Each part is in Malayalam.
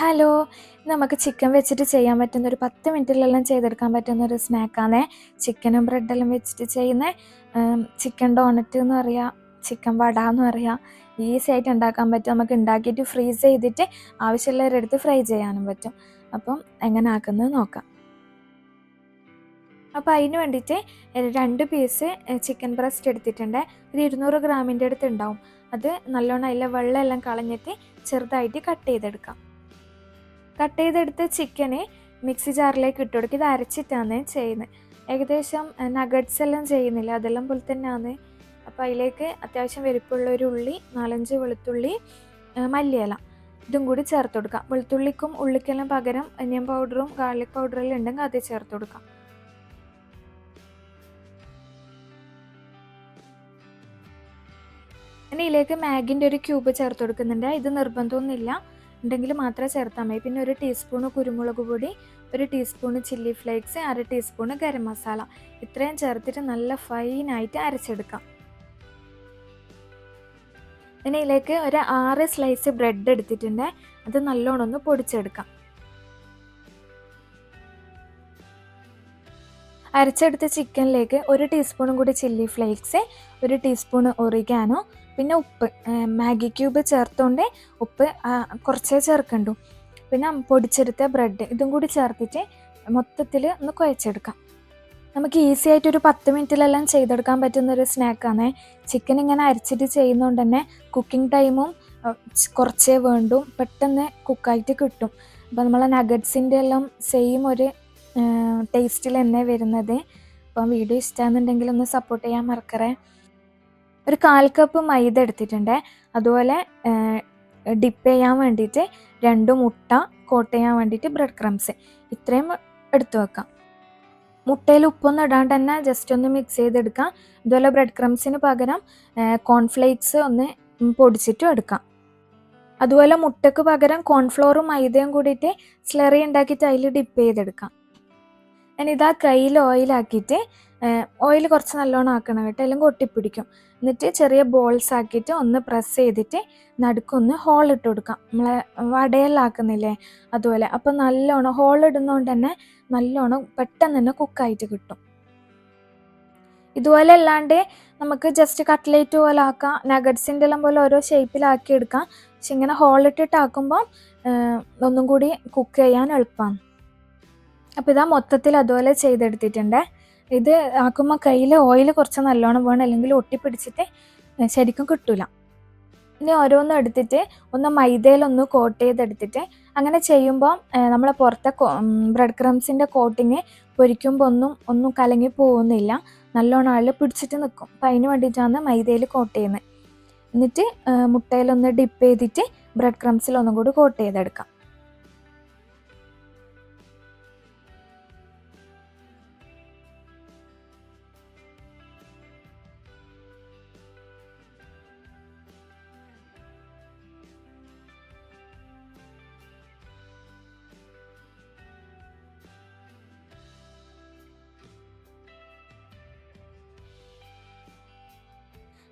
ഹലോ നമുക്ക് ചിക്കൻ വെച്ചിട്ട് ചെയ്യാൻ പറ്റുന്ന ഒരു പത്ത് മിനിറ്റിലെല്ലാം ചെയ്തെടുക്കാൻ പറ്റുന്ന ഒരു സ്നാക്കാണേ. ചിക്കനും ബ്രെഡെല്ലാം വെച്ചിട്ട് ചെയ്യുന്ന ചിക്കൻ ഡോണറ്റ് എന്ന് പറയാം ചിക്കൻ വട എന്ന് പറയാം ഈസി ആയിട്ട് ഉണ്ടാക്കാൻ പറ്റും. നമുക്ക് ഉണ്ടാക്കിയിട്ട് ഫ്രീസ് ചെയ്തിട്ട് ആവശ്യമുള്ളവരെടുത്ത് ഫ്രൈ ചെയ്യാനും പറ്റും. അപ്പം എങ്ങനെ ആക്കുന്നത് നോക്കാം. അപ്പം അതിന് വേണ്ടിയിട്ട് രണ്ട് പീസ് ചിക്കൻ ബ്രസ്റ്റ് എടുത്തിട്ടുണ്ട്. ഒരു ഇരുന്നൂറ് ഗ്രാമിന്റെ അടുത്ത് ഉണ്ടാവും. അത് നല്ലോണം അതിലെ വെള്ളമെല്ലാം കളഞ്ഞിട്ട് ചെറുതായിട്ട് കട്ട് ചെയ്തെടുക്കാം. കട്ട് ചെയ്തെടുത്ത ചിക്കനെ മിക്സി ജാറിലേക്ക് ഇട്ട് കൊടുക്കുക. ഇത് അരച്ചിട്ടാണ് ചെയ്യുന്നത്. ഏകദേശം നഗട്സ് എല്ലാം ചെയ്യുന്നില്ല? അതെല്ലാം പോലെ തന്നെയാണ്. അപ്പോൾ അതിലേക്ക് അത്യാവശ്യം വലിപ്പമുള്ള ഒരു ഉള്ളി നാലഞ്ച് വെളുത്തുള്ളി മല്ലിയില ഇതും കൂടി ചേർത്ത് കൊടുക്കാം വെളുത്തുള്ളിക്കും ഉള്ളിക്കെല്ലാം പകരം അനിയൻ പൗഡറും ഗാർലിക് പൗഡറെല്ലാം ഉണ്ടെങ്കിൽ അത് ചേർത്ത് കൊടുക്കാം ഇനി ഇതിലേക്ക് മാഗിന്റെ ഒരു ക്യൂബ് ചേർത്ത് കൊടുക്കുന്നുണ്ട്. ഇത് നിർബന്ധമൊന്നുമില്ല. ഉണ്ടെങ്കിൽ മാത്രമേ ചേർത്താൽ മതി. പിന്നെ ഒരു ടീസ്പൂണ് കുരുമുളക് പൊടി ഒരു ടീസ്പൂണ് ചില്ലി ഫ്ലേക്സ് അര ടീസ്പൂണ് ഗരം മസാല ഇത്രയും ചേർത്തിട്ട് നല്ല ഫൈനായിട്ട് അരച്ചെടുക്കാം. പിന്നെ ഇതിലേക്ക് ഒരു ആറ് സ്ലൈസ് ബ്രെഡ് എടുത്തിട്ടുണ്ട്. അത് നല്ലോണം ഒന്ന് പൊടിച്ചെടുക്കാം. അരച്ചെടുത്ത ചിക്കനിലേക്ക് ഒരു ടീസ്പൂണും കൂടി ചില്ലി ഫ്ലേക്സ് ഒരു ടീസ്പൂൺ ഒറിഗാനോ പിന്നെ ഉപ്പ് മാഗി ക്യൂബ് ചേർത്തുകൊണ്ട് ഉപ്പ് കുറച്ചേ ചേർക്കണ്ടു. പിന്നെ പൊടിച്ചെടുത്ത ബ്രെഡ് ഇതും കൂടി ചേർത്തിട്ട് മൊത്തത്തിൽ ഒന്ന് കുഴച്ചെടുക്കാം. നമുക്ക് ഈസി ആയിട്ട് ഒരു പത്ത് മിനിറ്റിലെല്ലാം ചെയ്തെടുക്കാൻ പറ്റുന്ന ഒരു സ്നാക്കാണ്. ചിക്കൻ ഇങ്ങനെ അരച്ചിട്ട് ചെയ്യുന്നതുകൊണ്ട് തന്നെ കുക്കിംഗ് ടൈമും കുറച്ചേ വേണ്ടും. പെട്ടെന്ന് കുക്കായിട്ട് കിട്ടും. അപ്പോൾ നമ്മളെ നഗറ്റ്സിന്റെ എല്ലാം സെയിം ഒരു ടേസ്റ്റിൽ തന്നെ വരുന്നത്. അപ്പം വീഡിയോ ഇഷ്ടമാണെന്നുണ്ടെങ്കിൽ ഒന്ന് സപ്പോർട്ട് ചെയ്യാൻ മറക്കറേ. ഒരു കാൽ കപ്പ് മൈദ എടുത്തിട്ടുണ്ട്. അതുപോലെ ഡിപ്പ് ചെയ്യാൻ വേണ്ടിയിട്ട് രണ്ട് മുട്ട കോട്ട് ചെയ്യാൻ വേണ്ടിയിട്ട് ബ്രെഡ് ക്രംസ് ഇത്രയും എടുത്തു വെക്കാം. മുട്ടയിൽ ഉപ്പൊന്നും ഇടാണ്ട് തന്നെ ജസ്റ്റ് ഒന്ന് മിക്സ് ചെയ്തെടുക്കാം. അതുപോലെ ബ്രെഡ് ക്രംസിന് പകരം കോൺഫ്ലേക്സ് ഒന്ന് പൊടിച്ചിട്ടും എടുക്കാം. അതുപോലെ മുട്ടയ്ക്ക് പകരം കോൺഫ്ലോറും മൈദയും കൂടിയിട്ട് സ്ലറി ഉണ്ടാക്കിയിട്ട് അതിൽ ഡിപ്പ് ചെയ്തെടുക്കാം. ഞാനിതാ കയ്യിൽ ഓയിലാക്കിയിട്ട് ഓയിൽ കുറച്ച് നല്ലോണം ആക്കണം കേട്ടോ. അല്ലെങ്കിൽ ഒട്ടിപ്പിടിക്കും എന്നിട്ട് ചെറിയ ബോൾസ് ആക്കിയിട്ട് ഒന്ന് പ്രസ് ചെയ്തിട്ട് നടുക്കൊന്ന് ഹോൾ ഇട്ട് കൊടുക്കാം. നമ്മളെ വടയിലാക്കുന്നില്ലേ അതുപോലെ. അപ്പോൾ നല്ലോണം ഹോൾ ഇടുന്നതുകൊണ്ട് തന്നെ നല്ലോണം പെട്ടെന്ന് തന്നെ കുക്കായിട്ട് കിട്ടും. ഇതുപോലെ അല്ലാണ്ട് നമുക്ക് ജസ്റ്റ് കട്ട്ലേറ്റ് പോലെ ആക്കാം. നഗറ്റ്സിന്റെ എല്ലാം പോലെ ഓരോ ഷേപ്പിലാക്കി എടുക്കാം. പക്ഷെ ഇങ്ങനെ ഹോൾ ആക്കുമ്പോൾ ഒന്നും കൂടി കുക്ക് ചെയ്യാൻ എളുപ്പമാണ് അപ്പോൾ ഇതാ മൊത്തത്തിൽ അതുപോലെ ചെയ്തെടുത്തിട്ടുണ്ട്. ഇത് ആക്കുമ്പോൾ കയ്യിൽ ഓയിൽ കുറച്ച് നല്ലോണം വേണം അല്ലെങ്കിൽ ഒട്ടിപ്പിടിച്ചിട്ട് ശരിക്കും കിട്ടൂല. ഇനി ഓരോന്നും എടുത്തിട്ട് ഒന്ന് മൈദയിലൊന്ന് കോട്ട് ചെയ്തെടുത്തിട്ട് അങ്ങനെ ചെയ്യുമ്പോൾ നമ്മളെ പുറത്തെ ബ്രെഡ് ക്രംസിന്റെ കോട്ടിങ് പൊരിക്കുമ്പോൾ ഒന്നും ഒന്നും കലങ്ങി പോകുന്നില്ല. നല്ലോണം ആളിൽ പിടിച്ചിട്ട് നിൽക്കും അപ്പം അതിന് വേണ്ടിയിട്ടാണ് മൈദയിൽ കോട്ട് ചെയ്യുന്നത്. എന്നിട്ട് മുട്ടയിലൊന്ന് ഡിപ്പ് ചെയ്തിട്ട് ബ്രെഡ് ക്രംസിൽ ഒന്നും കൂടി കോട്ട് ചെയ്തെടുക്കാം.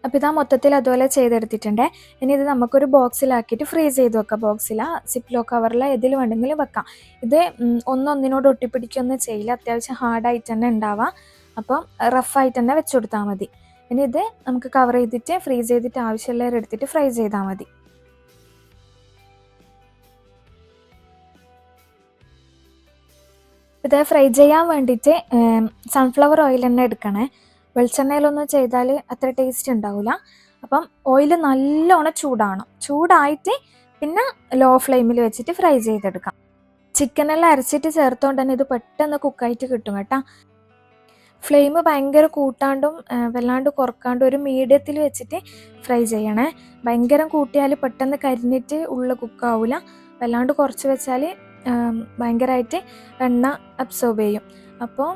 അപ്പോൾ ഇതാ മൊത്തത്തിൽ അതുപോലെ ചെയ്തെടുത്തിട്ടുണ്ട്. ഇനി ഇത് നമുക്കൊരു ബോക്സിലാക്കിയിട്ട് ഫ്രീസ് ചെയ്ത് വെക്കാം. ബോക്സിൽ സിപ്ലോ കവറിൽ ഏതിൽ വേണമെങ്കിലും വെക്കാം. ഇത് ഒന്നൊന്നിനോട് ഒട്ടിപ്പിടിക്കൊന്നും ചെയ്യില്ല. അത്യാവശ്യം ഹാർഡായിട്ട് തന്നെ ഉണ്ടാവാം. അപ്പം റഫായിട്ട് തന്നെ വെച്ച് കൊടുത്താൽ മതി. ഇനി ഇത് നമുക്ക് കവർ ചെയ്തിട്ട് ഫ്രീസ് ചെയ്തിട്ട് ആവശ്യമുള്ളവർ എടുത്തിട്ട് ഫ്രൈ ചെയ്താൽ മതി. ഇത് ഫ്രൈ ചെയ്യാൻ വേണ്ടിയിട്ട് സൺഫ്ലവർ ഓയിൽ തന്നെ എടുക്കണേ. വെളിച്ചെണ്ണയിലൊന്നും ചെയ്താൽ അത്ര ടേസ്റ്റ് ഉണ്ടാവില്ല അപ്പം ഓയിൽ നല്ലോണം ചൂടാണ് ചൂടായിട്ട് പിന്നെ ലോ ഫ്ലെയിമിൽ വെച്ചിട്ട് ഫ്രൈ ചെയ്തെടുക്കാം. ചിക്കനെല്ലാം അരച്ചിട്ട് ചേർത്തുകൊണ്ട് തന്നെ ഇത് പെട്ടെന്ന് കുക്കായിട്ട് കിട്ടും കേട്ടോ. ഫ്ലെയിം ഭയങ്കര കൂട്ടാണ്ടും വല്ലാണ്ട് കുറക്കാണ്ടും ഒരു മീഡിയത്തിൽ വെച്ചിട്ട് ഫ്രൈ ചെയ്യണേ. ഭയങ്കര കൂട്ടിയാൽ പെട്ടെന്ന് കരിഞ്ഞിട്ട് ഉള്ളിൽ കുക്കാവില്ല വല്ലാണ്ട് കുറച്ച് വെച്ചാൽ ഭയങ്കരമായിട്ട് എണ്ണ അബ്സോർബ് ചെയ്യും. അപ്പോൾ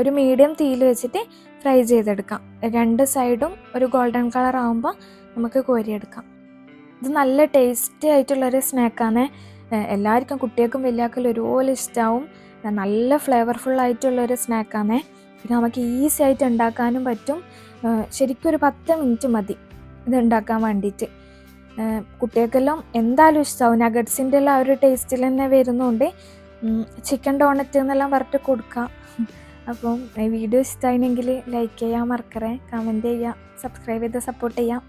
ഒരു മീഡിയം തീയിൽ വെച്ചിട്ട് ഫ്രൈ ചെയ്തെടുക്കാം. രണ്ട് സൈഡും ഒരു ഗോൾഡൻ കളർ ആകുമ്പോൾ നമുക്ക് കോരിയെടുക്കാം. ഇത് നല്ല ടേസ്റ്റി ആയിട്ടുള്ളൊരു സ്നാക്കാണ്. എല്ലാവർക്കും കുട്ടികൾക്കും വലിയാക്കും ഒരുപോലെ ഇഷ്ടമാവും നല്ല ഫ്ലേവർഫുൾ ആയിട്ടുള്ളൊരു സ്നാക്കാണ്. പിന്നെ നമുക്ക് ഈസി ആയിട്ട് ഉണ്ടാക്കാനും പറ്റും. ശരിക്കും ഒരു പത്ത് മിനിറ്റ് മതി ഇത് ഉണ്ടാക്കാൻ വേണ്ടിയിട്ട്. കുട്ടികൾക്കെല്ലാം എന്തായാലും ഇഷ്ടമാവും നഗറ്റ്സിന്റെ എല്ലാം ആ ഒരു ടേസ്റ്റിൽ തന്നെ വരുന്നതുകൊണ്ട് ചിക്കൻ ഡോണറ്റ് എന്നെല്ലാം പറഞ്ഞിട്ട് കൊടുക്കാം. അപ്പം ഈ വീഡിയോ ഇഷ്ടമായിരുന്നെങ്കിൽ ലൈക്ക് ചെയ്യാൻ മറക്കറേ കമന്റ് ചെയ്യുക സബ്സ്ക്രൈബ് ചെയ്ത് സപ്പോർട്ട് ചെയ്യാം.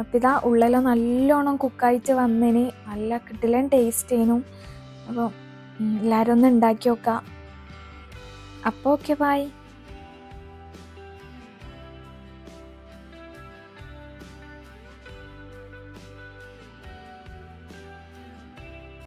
അപ്പം ഇതാ ഉള്ളെല്ലാം നല്ലോണം കുക്കായിട്ട് വന്നിന്. നല്ല കിട്ടില്ല ടേസ്റ്റ് ചെയ്യണം അപ്പോൾ എല്ലാവരും ഒന്ന് ഉണ്ടാക്കി നോക്കാം. അപ്പോൾ ഓക്കെ ബൈ